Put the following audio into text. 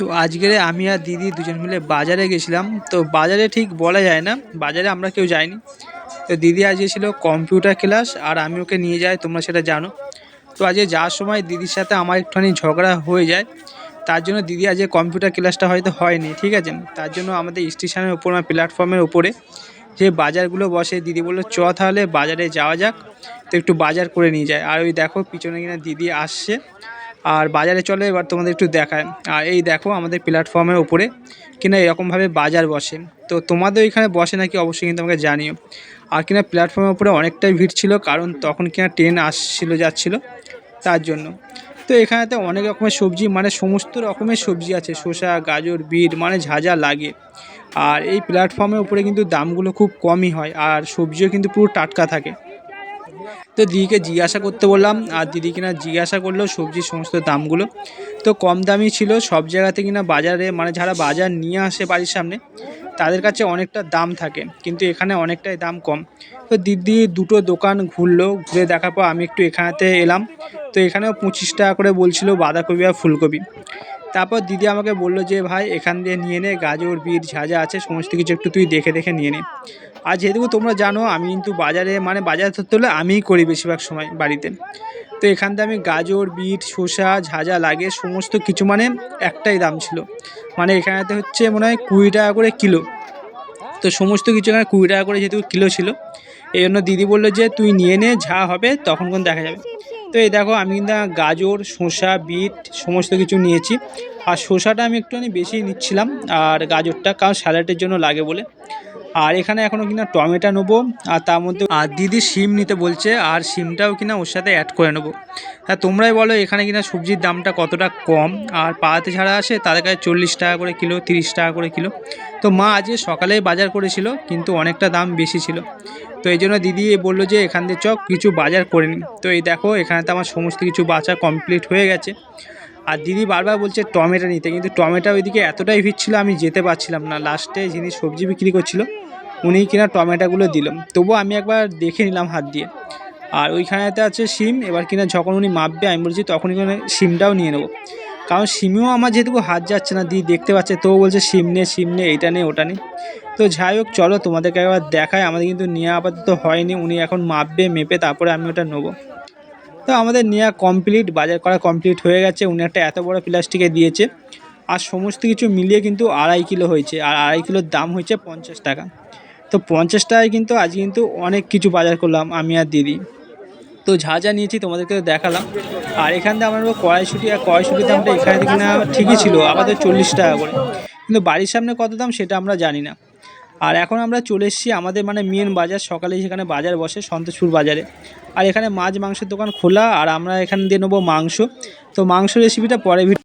তো আজকের আমি আর দিদি দুজন মিলে বাজারে গেছিলাম। তো বাজারে ঠিক বলা যায় না, বাজারে আমরা কেউ যাইনি। তো দিদি আজকে ছিল কম্পিউটার ক্লাস আর আমি ওকে নিয়ে যাই, তোমরা সেটা জানো। তো আজকে যাওয়ার সময় দিদির সাথে আমার একটুখানি ঝগড়া হয়ে যায়। তার জন্য দিদি আজকে কম্পিউটার ক্লাসটা হয়তো হয়নি, ঠিক আছে? তার জন্য আমাদের স্টেশনের ওপর মানে প্ল্যাটফর্মের ওপরে যে বাজারগুলো বসে, দিদি বলল, চ তাহলে বাজারে যাওয়া যাক। তো একটু বাজার করে নিয়ে যায়। আর ওই দেখো, পিছনে কিনা দিদি আসছে। আর বাজারে চলে এবার তোমাদের একটু দেখায়। আর এই দেখো আমাদের প্ল্যাটফর্মের ওপরে কিনা এরকমভাবে বাজার বসে। তো তোমাদের এখানে বসে নাকি অবশ্যই কিন্তু আমাকে জানিও। আর কিনা প্ল্যাটফর্মের উপরে অনেকটাই ভিড় ছিল, কারণ তখন কিনা ট্রেন আসছিল, যাচ্ছিল তার জন্য। তো এখানেতে অনেক রকমের সবজি মানে সমস্ত রকমের সবজি আছে। শসা, গাজর, বিট মানে যা লাগে। আর এই প্ল্যাটফর্মের উপরে কিন্তু দামগুলো খুব কমই হয়। আর সবজিও কিন্তু পুরো টাটকা থাকে। তো দিদিকে জিজ্ঞাসা করতে বললাম, আর দিদি কিনা জিজ্ঞাসা করল সবজির সমস্ত দামগুলো। তো কম দামি ছিল, সব জায়গাতে কিনা বাজারে মানে যারা বাজার নিয়ে আসে বাড়ির সামনে, তাদের কাছে অনেকটা দাম থাকে, কিন্তু এখানে অনেকটাই দাম কম। তো দিদি দুটো দোকান ঘুরলো, ঘুরে দেখার পর আমি একটু এখানেতে এলাম। তো এখানেও পঁচিশ টাকা করে বলছিল বাঁধাকপি আর ফুলকপি। তারপর দিদি আমাকে বলল যে, ভাই, এখান দিয়ে নিয়ে নে, গাজর বিট যা আছে, সমস্ত কিছু একটু তুই দেখে দেখে নিয়ে নে। আর যেহেতু তোমরা জানো, আমি কিন্তু বাজারে মানে বাজার ধরতে হলে আমিই করি বেশিরভাগ সময় বাড়িতে। তো এখান থেকে আমি গাজর বিট শসা ঝাঁঝা লাগে, সমস্ত কিছু মানে একটাই দাম ছিল। মানে এখানেতে হচ্ছে মনে হয় কুড়ি টাকা করে কিলো। তো সমস্ত কিছু এখানে কুড়ি টাকা করে যেহেতু কিলো ছিল, এই জন্য দিদি বলল যে, তুই নিয়ে নে, যা হবে, তখন কোন দেখা যাবে। তো এই দেখো, আমি কিন্তু গাজর, শসা, বিট সমস্ত কিছু নিয়েছি। আর শসাটা আমি একটুখানি বেশি নিচ্ছিলাম, আর গাজরটা কারণ স্যালাডের জন্য লাগে বলে। আর এখানে এখনও কিনা টমেটো নেব, আর তার মধ্যে আর দিদি সিম নিতে বলছে, আর সিমটাও কিনা ওর সাথে অ্যাড করে নেব। তা তোমরাই বলো এখানে কিনা সবজির দামটা কতটা কম, আর পাড়াতে ছাড়া আসে তাদের কাছে চল্লিশ টাকা করে কিলো, তিরিশ টাকা করে কিলো। তো মা আজকে সকালেই বাজার করেছিল, কিন্তু অনেকটা দাম বেশি ছিল। তো এই জন্য দিদি বলল যে এখান দিয়ে চক, কিছু বাজার করে নিই তো এই দেখো এখানে তো আমার সমস্ত কিছু বাজার কমপ্লিট হয়ে গেছে। আর দিদি বারবার বলছে টমেটো নিতে, কিন্তু টমেটো ওইদিকে এতটাই ভিড় ছিল আমি যেতে পারছিলাম না। লাস্টে যিনি সবজি বিক্রি করছিল উনি কিনা টমেটোগুলো দিল। তবুও আমি একবার দেখে নিলাম হাত দিয়ে। আর ওইখানেতে আছে সিম এবার কিনা যখন উনি মাপবে, আমি বলছি তখন কিনা সিমটাও নিয়ে নেব। কারণ সিমেও আমার যেহেতু হাত যাচ্ছে না, দিদি দেখতে পাচ্ছে তো বলছে সিম নে সিম নে, এইটা নে, ওটা নে। তো যাই হোক, চলো তোমাদেরকে একবার দেখায় আমাদের কিন্তু নেওয়া আপাতত হয়নি, উনি এখন মাপবে, মেপে তারপরে আমি ওটা নেব। তো আমাদের নেওয়া কমপ্লিট বাজার করা কমপ্লিট হয়ে গেছে। উনি একটা এত বড় প্লাস্টিকে দিয়েছে। আর সমস্ত কিছু মিলিয়ে কিন্তু আড়াই কিলো হয়েছে। আর আড়াই কিলোর দাম হয়েছে পঞ্চাশ টাকা। তো পঞ্চাশ টাকায় কিন্তু আজ কিন্তু অনেক কিছু বাজার করলাম আমি আর দিদি। তো যা যা নিয়েছি তোমাদেরকে দেখালাম। আর এখান থেকে আমার কড়াইশুটি। আর কড়াইশুটির দামটা এখানে থেকে ঠিকই ছিল, আমাদের চল্লিশ টাকা করে। কিন্তু বাড়ির সামনে কত দাম সেটা আমরা জানি না। আর এখন আমরা চলে এসেছি আমাদের মানে মেন বাজার সকালে সেখানে বাজার বসে, সন্তোষপুর বাজারে। আর এখানে মাছ, মাংসের দোকান খোলা, আর আমরা এখান দিয়ে নেব মাংস। তো মাংস রেসিপিটা পরে